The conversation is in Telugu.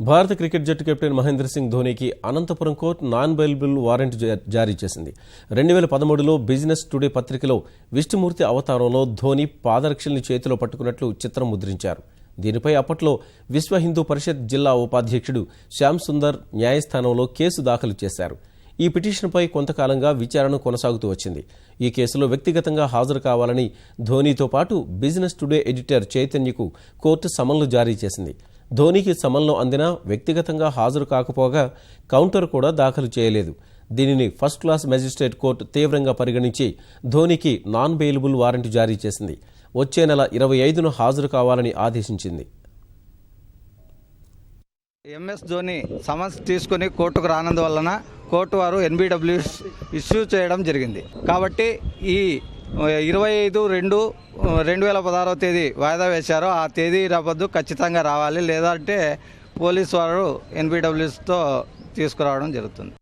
భారత క్రికెట్ జట్టు captain Mahendra Singh ధోనీకి Anantapuram court non bailable warrant జా- జారీ చేసింది. రెండు వేల పదమూడులో బిజినెస్ టుడే పత్రికలో విష్ణుమూర్తి అవతారంలో ధోని పాదరక్షల్ని చేతిలో పట్టుకున్నట్లు చిత్రం ముద్రించారు. దీనిపై అప్పట్లో విశ్వ హిందూ పరిషత్ జిల్లా ఉపాధ్యక్షుడు శ్యామ్ సుందర్ న్యాయస్థానంలో కేసు దాఖలు చేశారు. ఈ పిటిషన్పై కొంతకాలంగా విచారణ కొనసాగుతూ వచ్చింది. ఈ కేసులో వ్యక్తిగతంగా హాజరు కావాలని ధోనీతో పాటు బిజినెస్ టుడే ఎడిటర్ చైతన్యకు కోర్టు సమన్లు జారీ చేసింది. ధోనీకి సమన్లు అందినా వ్యక్తిగతంగా హాజరు కాకపోగా కౌంటర్ కూడా దాఖలు చేయలేదు. దీనిని ఫస్ట్ క్లాస్ మెజిస్ట్రేట్ కోర్టు తీవ్రంగా పరిగణించి ధోనికి నాన్ బెయిలబుల్ వారెంట్ జారీ చేసింది. వచ్చే నెల ఇరవై ఐదున హాజరు కావాలని ఆదేశించింది. ఎంఎస్ ధోని సమన్స్ తీసుకుని కోర్టుకు రానందువలన కోర్టు వారు ఎన్బిడబ్ల్యూ ఇష్యూ చేయడం జరిగింది. కాబట్టి ఈ ఇరవై ఐదు రెండు రెండు వేల పదహారవ తేదీ వాయిదా వేశారో. ఆ తేదీ రబద్దు ఖచ్చితంగా రావాలి. లేదంటే పోలీసు వారు ఎన్బిడబ్ల్యూస్తో తీసుకురావడం జరుగుతుంది.